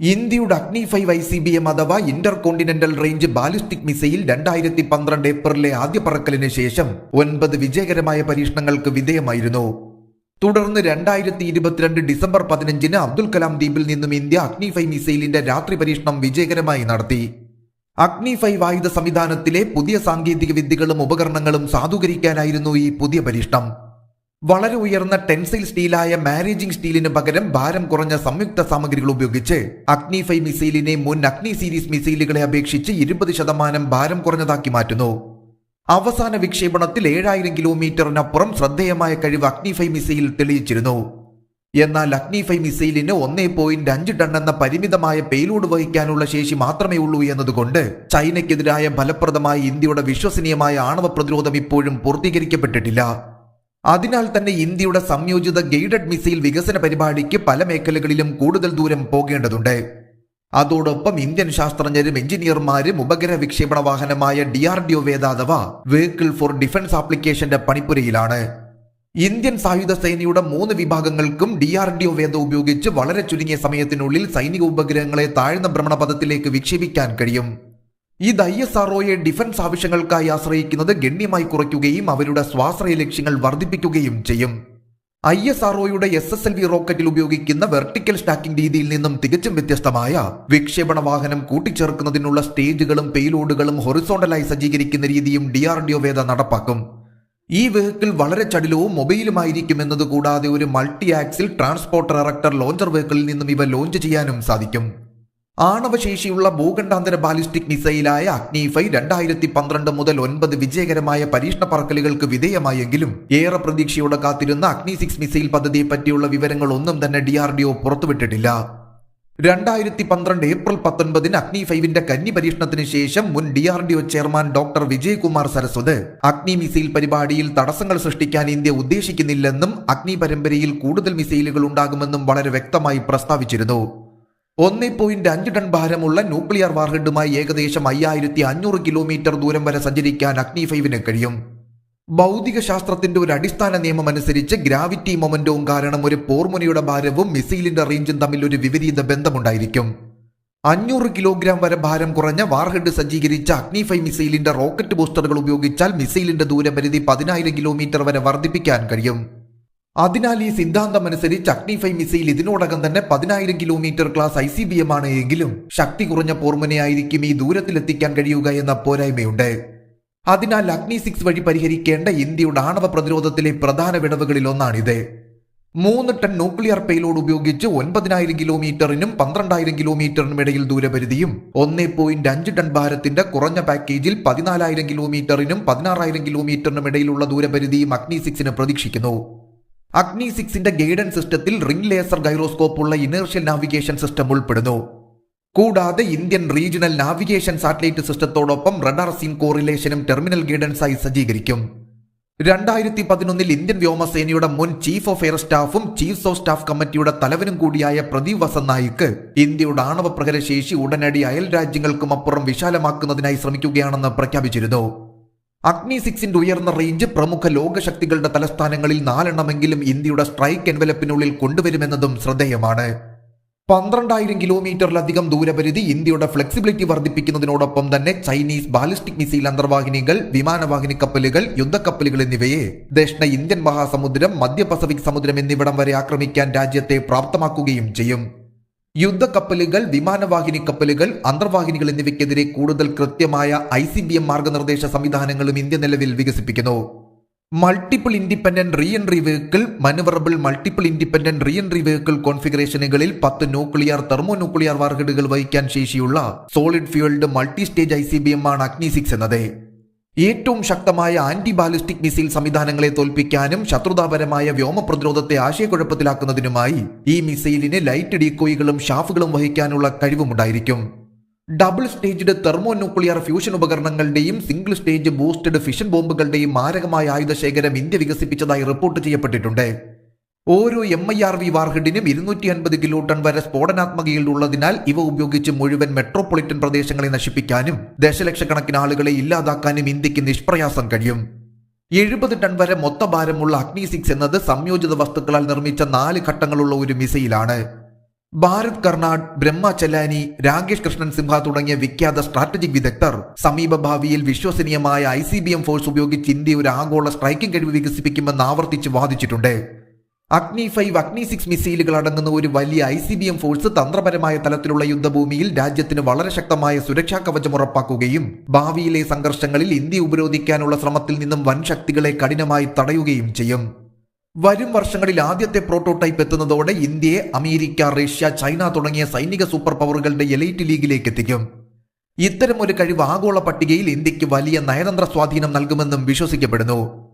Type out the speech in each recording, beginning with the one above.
ഇന്ത്യയുടെ Agni five I C B M അഥവാ intercontinental range ballistic missile രണ്ടായിരത്തി പന്ത്രണ്ട് ഏപ്രിലെ ആദ്യ പറക്കലിന് ശേഷം ഒൻപത് വിജയകരമായ പരീക്ഷണങ്ങൾക്ക് വിധേയമായിരുന്നു. തുടർന്ന് രണ്ടായിരത്തി ഇരുപത്തിരണ്ട് ഡിസംബർ പതിനഞ്ചിന് അബ്ദുൽ കലാം ദ്വീപിൽ നിന്നും ഇന്ത്യ അഗ്നി ഫൈവ് മിസൈലിന്റെ രാത്രി പരീക്ഷണം വിജയകരമായി നടത്തി. അഗ്നി ഫൈവ് ആയുധ സംവിധാനത്തിലെ പുതിയ സാങ്കേതിക വിദ്യകളും ഉപകരണങ്ങളും സാധൂകരിക്കാനായിരുന്നു ഈ പുതിയ പരീക്ഷണം. വളരെ ഉയർന്ന ടെൻസൈൽ സ്റ്റീലായ മാരേജിംഗ് സ്റ്റീലിന് പകരം ഭാരം കുറഞ്ഞ സംയുക്ത സാമഗ്രികൾ ഉപയോഗിച്ച് അഗ്നി ഫൈവ് മിസൈലിനെ മുൻ അഗ്നി സീരീസ് മിസൈലുകളെ അപേക്ഷിച്ച് ഇരുപത് ശതമാനം ഭാരം കുറഞ്ഞതാക്കി മാറ്റുന്നു. അവസാന വിക്ഷേപണത്തിൽ ഏഴായിരം കിലോമീറ്ററിനപ്പുറം ശ്രദ്ധേയമായ കഴിവ് അഗ്നി ഫൈവ് മിസൈൽ തെളിയിച്ചിരുന്നു. എന്നാൽ അഗ്നി മിസൈലിന് ഒന്നേ പോയിന്റ് അഞ്ച് ടൺ എന്ന പരിമിതമായ പേലോഡ് വഹിക്കാനുള്ള ശേഷി മാത്രമേ ഉള്ളൂ എന്നതുകൊണ്ട് ചൈനയ്ക്കെതിരായ ഫലപ്രദമായ ഇന്ത്യയുടെ വിശ്വസനീയമായ ആണവ പ്രതിരോധം ഇപ്പോഴും പൂർത്തീകരിക്കപ്പെട്ടിട്ടില്ല. അതിനാൽ തന്നെ ഇന്ത്യയുടെ സംയോജിത ഗൈഡഡ് മിസൈൽ വികസന പരിപാടിക്ക് പല മേഖലകളിലും കൂടുതൽ ദൂരം പോകേണ്ടതുണ്ട്. അതോടൊപ്പം ഇന്ത്യൻ ശാസ്ത്രജ്ഞരും എഞ്ചിനീയർമാരും ഉപഗ്രഹ വിക്ഷേപണ വാഹനമായ D R D O Veda അഥവാ വെഹിക്കിൾ ഫോർ ഡിഫൻസ് ആപ്ലിക്കേഷന്റെ പണിപ്പുരയിലാണ്. ഇന്ത്യൻ സായുധ സേനയുടെ മൂന്ന് വിഭാഗങ്ങൾക്കും D R D O Veda ഉപയോഗിച്ച് വളരെ ചുരുങ്ങിയ സമയത്തിനുള്ളിൽ സൈനിക ഉപഗ്രഹങ്ങളെ താഴ്ന്ന ഭ്രമണപഥത്തിലേക്ക് വിക്ഷേപിക്കാൻ കഴിയും. എസ് ആർഒയെ ഡിഫൻസ് ആവശ്യങ്ങൾക്കായി ആശ്രയിക്കുന്നത് ഗണ്യമായി കുറയ്ക്കുകയും അവരുടെ സ്വാശ്രയ ലക്ഷ്യങ്ങൾ വർദ്ധിപ്പിക്കുകയും ചെയ്യും. ഐ എസ് ആർഒയുടെ എസ് എസ് എൽ വി റോക്കറ്റിൽ ഉപയോഗിക്കുന്ന വെർട്ടിക്കൽ സ്റ്റാക്കിംഗ് രീതിയിൽ നിന്നും തികച്ചും വ്യത്യസ്തമായ വിക്ഷേപണ വാഹനം കൂട്ടിച്ചേർക്കുന്നതിനുള്ള സ്റ്റേജുകളും പേലോഡുകളും ഹൊറിസോണ്ടലായി സജ്ജീകരിക്കുന്ന രീതിയും D R D O Veda നടപ്പാക്കും. ഈ വെഹിക്കിൾ വളരെ ചടിലവും മൊബൈലുമായിരിക്കും എന്നത് കൂടാതെ ഒരു multi axle transporter erector launcher വെഹിക്കിളിൽ നിന്നും ഇവ ലോഞ്ച് ചെയ്യാനും സാധിക്കും. ആണവശേഷിയുള്ള ഭൂഖണ്ഡാന്തര ബാലിസ്റ്റിക് മിസൈലായ അഗ്നിഫൈ രണ്ടായിരത്തി പന്ത്രണ്ട് മുതൽ ഒൻപത് വിജയകരമായ പരീക്ഷണ പറക്കലുകൾക്ക് വിധേയമായെങ്കിലും ഏറെ പ്രതീക്ഷയോടെ കാത്തിരുന്ന അഗ്നി സിക്സ് മിസൈൽ പദ്ധതിയെ പറ്റിയുള്ള വിവരങ്ങൾ ഒന്നും തന്നെ ഡി ആർ ഡി ഒ പുറത്തുവിട്ടിട്ടില്ല. രണ്ടായിരത്തി പന്ത്രണ്ട് ഏപ്രിൽ പത്തൊൻപതിന് അഗ്നി ഫൈവിന്റെ കന്നി പരീക്ഷണത്തിന് ശേഷം മുൻ D R D O chairman doctor Vijayakumar Saraswat Agni missile പരിപാടിയിൽ തടസ്സങ്ങൾ സൃഷ്ടിക്കാൻ ഇന്ത്യ ഉദ്ദേശിക്കുന്നില്ലെന്നും അഗ്നി പരമ്പരയിൽ കൂടുതൽ മിസൈലുകൾ ഉണ്ടാകുമെന്നും വളരെ വ്യക്തമായി പ്രസ്താവിച്ചിരുന്നു. ഒന്നേ പോയിന്റ് അഞ്ച് ടൺ ഭാരമുള്ള ന്യൂക്ലിയർ വാർഹെഡുമായി ഏകദേശം അയ്യായിരത്തി അഞ്ഞൂറ് കിലോമീറ്റർ ദൂരം വരെ സഞ്ചരിക്കാൻ അഗ്നി ഫൈവിന് കഴിയും. ഭൗതിക ശാസ്ത്രത്തിന്റെ ഒരു അടിസ്ഥാന നിയമം അനുസരിച്ച് ഗ്രാവിറ്റി മൊമെന്റവും കാരണം ഒരു പോർമുനയുടെ ഭാരവും മിസൈലിന്റെ റേഞ്ചും തമ്മിൽ ഒരു വിപരീത ബന്ധമുണ്ടായിരിക്കും. അഞ്ഞൂറ് കിലോഗ്രാം വരെ ഭാരം കുറഞ്ഞ വാർഹെഡ് സജ്ജീകരിച്ച അഗ്നി ഫൈവ് മിസൈലിന്റെ റോക്കറ്റ് ബൂസ്റ്ററുകൾ ഉപയോഗിച്ചാൽ മിസൈലിന്റെ ദൂരപരിധി പതിനായിരം കിലോമീറ്റർ വരെ വർദ്ധിപ്പിക്കാൻ കഴിയും. അതിനാൽ ഈ സിദ്ധാന്തം അനുസരിച്ച് അഗ്നി ഫൈവ് മിസൈൽ ഇതിനോടകം തന്നെ പതിനായിരം kilometre class I C B M ആണ് എങ്കിലും ശക്തി കുറഞ്ഞ പോർമുനയായിരിക്കും ഈ ദൂരത്തിലെത്തിക്കാൻ കഴിയുക എന്ന പോരായ്മയുണ്ട്. അതിനാൽ അഗ്നി സിക്സ് വഴി പരിഹരിക്കേണ്ട ഇന്ത്യയുടെ ആണവ പ്രതിരോധത്തിലെ പ്രധാന വിടവുകളിൽ ഒന്നാണിത്. മൂന്ന് ടൺ ന്യൂക്ലിയർ പേലോഡ് ഉപയോഗിച്ച് ഒൻപതിനായിരം കിലോമീറ്ററിനും പന്ത്രണ്ടായിരം കിലോമീറ്ററിനും ഇടയിൽ ദൂരപരിധിയും ഒന്നേ പോയിന്റ് അഞ്ച് ടൺ ഭാരത്തിന്റെ കുറഞ്ഞ പാക്കേജിൽ പതിനാലായിരം കിലോമീറ്ററിനും പതിനാറായിരം കിലോമീറ്ററിനും ഇടയിലുള്ള ദൂരപരിധിയും അഗ്നി സിക്സിന് പ്രതീക്ഷിക്കുന്നു. അഗ്നി സിക്സിന്റെ ഗൈഡൻസ് സിസ്റ്റത്തിൽ റിംഗ് ലേസർ ഗൈറോസ്കോപ്പ് ഉള്ള ഇനേർഷ്യൽ നാവിഗേഷൻ സിസ്റ്റം ഉൾപ്പെടുന്നു. കൂടാതെ ഇന്ത്യൻ റീജിയണൽ നാവിഗേഷൻ സാറ്റലൈറ്റ് സിസ്റ്റത്തോടൊപ്പം റഡാർ സീൻ കോറിലേഷനും ടെർമിനൽ ഗൈഡൻസായി സജ്ജീകരിക്കും. രണ്ടായിരത്തി പതിനൊന്നിൽ ഇന്ത്യൻ വ്യോമസേനയുടെ മുൻ ചീഫ് ഓഫ് എയർ സ്റ്റാഫും ചീഫ് ഓഫ് സ്റ്റാഫ് കമ്മിറ്റിയുടെ തലവനും കൂടിയായ പ്രദീപ് വസന്നായിക്ക് ഇന്ത്യയുടെ ആണവ പ്രഹരശേഷി ഉടനടി അയൽ രാജ്യങ്ങൾക്കും അപ്പുറം വിശാലമാക്കുന്നതിനായി ശ്രമിക്കുകയാണെന്ന് പ്രഖ്യാപിച്ചിരുന്നു. അഗ്നി സിക്സിന്റെ ഉയർന്ന റേഞ്ച് പ്രമുഖ ലോകശക്തികളുടെ തലസ്ഥാനങ്ങളിൽ നാലെണ്ണമെങ്കിലും ഇന്ത്യയുടെ സ്ട്രൈക്ക് എൻവലപ്പിനുള്ളിൽ കൊണ്ടുവരുമെന്നതും ശ്രദ്ധേയമാണ്. പന്ത്രണ്ടായിരം കിലോമീറ്ററിലധികം ദൂരപരിധി ഇന്ത്യയുടെ ഫ്ലെക്സിബിലിറ്റി വർദ്ധിപ്പിക്കുന്നതിനോടൊപ്പം തന്നെ ചൈനീസ് ബാലിസ്റ്റിക് മിസൈൽ അന്തർവാഹിനികൾ വിമാനവാഹിനി കപ്പലുകൾ യുദ്ധക്കപ്പലുകൾ എന്നിവയെ ദക്ഷിണ ഇന്ത്യൻ മഹാസമുദ്രം മധ്യ പസഫിക് സമുദ്രം എന്നിവിടം വരെ ആക്രമിക്കാൻ രാജ്യത്തെ പ്രാപ്തമാക്കുകയും ചെയ്യും. യുദ്ധക്കപ്പലുകൾ വിമാനവാഹിനി കപ്പലുകൾ അന്തർവാഹിനികൾ എന്നിവയ്ക്കെതിരെ കൂടുതൽ കൃത്യമായ ഐ സി ബി എം മാർഗനിർദ്ദേശ സംവിധാനങ്ങളും ഇന്ത്യ നിലവിൽ വികസിപ്പിക്കുന്നു. Multiple independent reentry vehicle manoeuvrable multiple independent reentry vehicle കോൺഫിഗറേഷനുകളിൽ പത്ത് ന്യൂക്ലിയർ തെർമോ ന്യൂക്ലിയർ വാർഹെഡുകൾ വഹിക്കാൻ ശേഷിയുള്ള solid fuelled multi stage I C B M ആണ് അഗ്നി സിക്സ് എന്നത്. ഏറ്റവും ശക്തമായ ആന്റി ബാലിസ്റ്റിക് മിസൈൽ സംവിധാനങ്ങളെ തോൽപ്പിക്കാനും ശത്രുതാപരമായ വ്യോമ പ്രതിരോധത്തെ ആശയക്കുഴപ്പത്തിലാക്കുന്നതിനുമായി ഈ മിസൈലിന് ലൈറ്റ് ഡീക്കോയികളും ഷാഫുകളും വഹിക്കാനുള്ള കഴിവുമുണ്ടായിരിക്കും. Double staged thermonuclear fusion ഉപകരണങ്ങളുടെയും സിംഗിൾ സ്റ്റേജ് ബൂസ്റ്റഡ് ഫിഷൻ ബോംബുകളുടെയും മാരകമായ ആയുധശേഖരം ഇന്ത്യ വികസിപ്പിച്ചതായി റിപ്പോർട്ട് ചെയ്യപ്പെട്ടിട്ടുണ്ട്. ഓരോ എം ഐ ആർ വി വാർഹെഡിനും ഇരുന്നൂറ്റി അൻപത് കിലോ ടൺ വരെ സ്ഫോടനാത്മക ഉള്ളതിനാൽ ഇവ ഉപയോഗിച്ച് മുഴുവൻ മെട്രോപൊളിറ്റൻ പ്രദേശങ്ങളെ നശിപ്പിക്കാനും ദശലക്ഷക്കണക്കിന് ആളുകളെ ഇല്ലാതാക്കാനും ഇന്ത്യയ്ക്ക് നിഷ്പ്രയാസം കഴിയും. എഴുപത് ടൺ വരെ മൊത്ത ഭാരമുള്ള അഗ്നി സിക്സ് എന്നത് സംയോജിത വസ്തുക്കളാൽ നിർമ്മിച്ച നാല് ഘട്ടങ്ങളുള്ള ഒരു മിസൈലാണ്. ഭാരത് കർണാട് ബ്രഹ്മ ചെല്ലാനി രാകേഷ് കൃഷ്ണൻ സിംഹ തുടങ്ങിയ വിഖ്യാത സ്ട്രാറ്റജിക് വിദഗ്ധർ സമീപ ഭാവിയിൽ വിശ്വസനീയമായ I C B M force ഉപയോഗിച്ച് ഇന്ത്യ ഒരു ആഗോള സ്ട്രൈക്കിംഗ് കഴിവ് വികസിപ്പിക്കുമെന്ന് ആവർത്തിച്ച് വാദിച്ചിട്ടുണ്ട്. അഗ്നി ഫൈവ് അഗ്നി സിക്സ് മിസൈലുകൾ അടങ്ങുന്ന ഒരു വലിയ I C B M force തന്ത്രപരമായ തലത്തിലുള്ള യുദ്ധഭൂമിയിൽ രാജ്യത്തിന് വളരെ ശക്തമായ സുരക്ഷാ കവചം ഉറപ്പാക്കുകയും ഭാവിയിലെ സംഘർഷങ്ങളിൽ ഇന്ത്യ ഉപരോധിക്കാനുള്ള ശ്രമത്തിൽ നിന്നും വൻ ശക്തികളെ കഠിനമായി തടയുകയും ചെയ്യും. വരും വർഷങ്ങളിൽ ആദ്യത്തെ പ്രോട്ടോടൈപ്പ് എത്തുന്നതോടെ ഇന്ത്യയെ അമേരിക്ക റഷ്യ ചൈന തുടങ്ങിയ സൈനിക സൂപ്പർ പവറുകളുടെ എലൈറ്റ് ലീഗിലേക്ക് എത്തിക്കും. ഇത്തരം ഒരു കഴിവ് ആഗോള പട്ടികയിൽ ഇന്ത്യയ്ക്ക് വലിയ നയതന്ത്ര സ്വാധീനം നൽകുമെന്നും വിശ്വസിക്കപ്പെടുന്നു.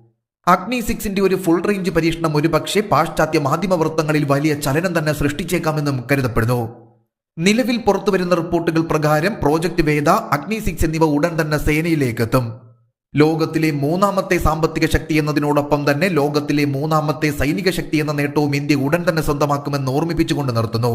അഗ്നി സിക്സിന്റെ ഒരു ഫുൾ റേഞ്ച് പരീക്ഷണം ഒരുപക്ഷെ പാശ്ചാത്യ മാധ്യമവൃത്തങ്ങളിൽ വലിയ ചലനം തന്നെ സൃഷ്ടിച്ചേക്കാമെന്നും കരുതപ്പെടുന്നു. നിലവിൽ പുറത്തുവരുന്ന റിപ്പോർട്ടുകൾ പ്രകാരം പ്രോജക്ട് വേദ അഗ്നി സിക്സ് എന്നിവ ഉടൻ തന്നെ സേനയിലേക്ക് എത്തും ലോകത്തിലെ മൂന്നാമത്തെ സാമ്പത്തിക ശക്തി എന്നതിനോടൊപ്പം തന്നെ ലോകത്തിലെ മൂന്നാമത്തെ സൈനിക ശക്തി എന്ന നേട്ടവും ഇന്ത്യ ഉടൻ തന്നെ സ്വന്തമാക്കുമെന്ന് ഓർമ്മിപ്പിച്ചുകൊണ്ട് നിർത്തുന്നു.